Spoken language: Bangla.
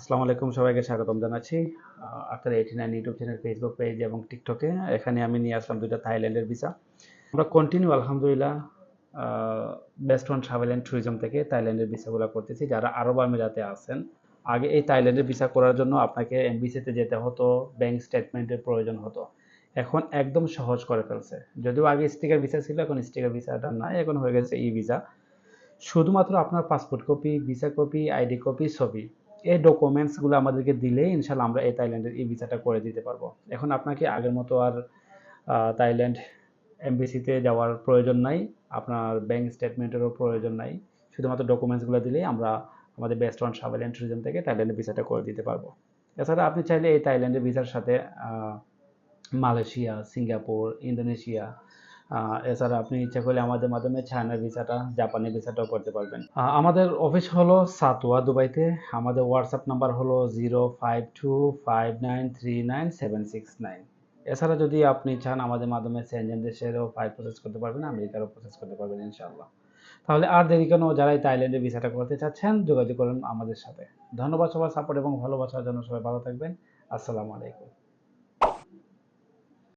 আসসালামু আলাইকুম, সবাইকে স্বাগতম জানাচ্ছি। After eighty nine YouTube channel Facebook page এবং টিকটকে এখানে আমি নিয়ে আসলাম দুইটা থাইল্যান্ডের ভিসা। আমরা কন্টিনিউ আলহামদুলিল্লাহ best one travel and tourism থেকে থাইল্যান্ডের ভিসাগুলো করতেছি। যারা আরব আমিরাতে আছেন, আগে এই থাইল্যান্ডের ভিসা করার জন্য আপনাকে এমবিসিতে যেতে হতো ব্যাংক স্টেটমেন্টের প্রয়োজন হতো। এখন একদম সহজ করে ফেলছে। যদিও আগে স্টিকার ভিসা ছিল, এখন স্টিকার ভিসাটা নাই, এখন হয়ে গেছে ই ভিসা শুধুমাত্র আপনার passport copy visa copy ID copy ছবি। এই ডকুমেন্টসগুলো আমাদেরকে দিলেই ইনশাল্লাহ আমরা এই থাইল্যান্ডের ই ভিসাটা করে দিতে পারব। এখন আপনাকে আগের মতো আর থাইল্যান্ড এমবিসিতে যাওয়ার প্রয়োজন নাই। আপনার ব্যাংক স্টেটমেন্টেরও প্রয়োজন নাই। শুধুমাত্র ডকুমেন্টসগুলো দিলেই আমরা আমাদের বেস্ট ওয়ান ট্রাভেল অ্যান্ড থেকে থাইল্যান্ডের ভিসাটা করে দিতে পারব। এছাড়া আপনি চাইলে এই থাইল্যান্ডের ভিসার সাথে মালয়েশিয়া, সিঙ্গাপুর, ইন্দোনেশিয়া এছাড়া আপনি ইচ্ছা করলে আমাদের মাধ্যমে চায়নার ভিসাটা জাপানি ভিসাটাও করতে পারবেন। আমাদের অফিস হলো সাতোয়া, দুবাইতে। আমাদের হোয়াটসঅ্যাপ নাম্বার হলো zero five two five nine three nine seven six nine এছাড়া যদি আপনি চান আমাদের মাধ্যমে সেনজেন দেশেরও ফাইল প্রসেস করতে পারবেন, আমেরিকারও প্রসেস করতে পারবেন, ইনশাআল্লাহ। তাহলে আর দেরি কেন, যারা এই থাইল্যান্ডের ভিসাটা করতে চাচ্ছেন, যোগাযোগ করুন আমাদের সাথে। ধন্যবাদ সবার সাপোর্ট এবং ভালোবাসার জন্য সবাই ভালো থাকবেন। আসসালামু আলাইকুম।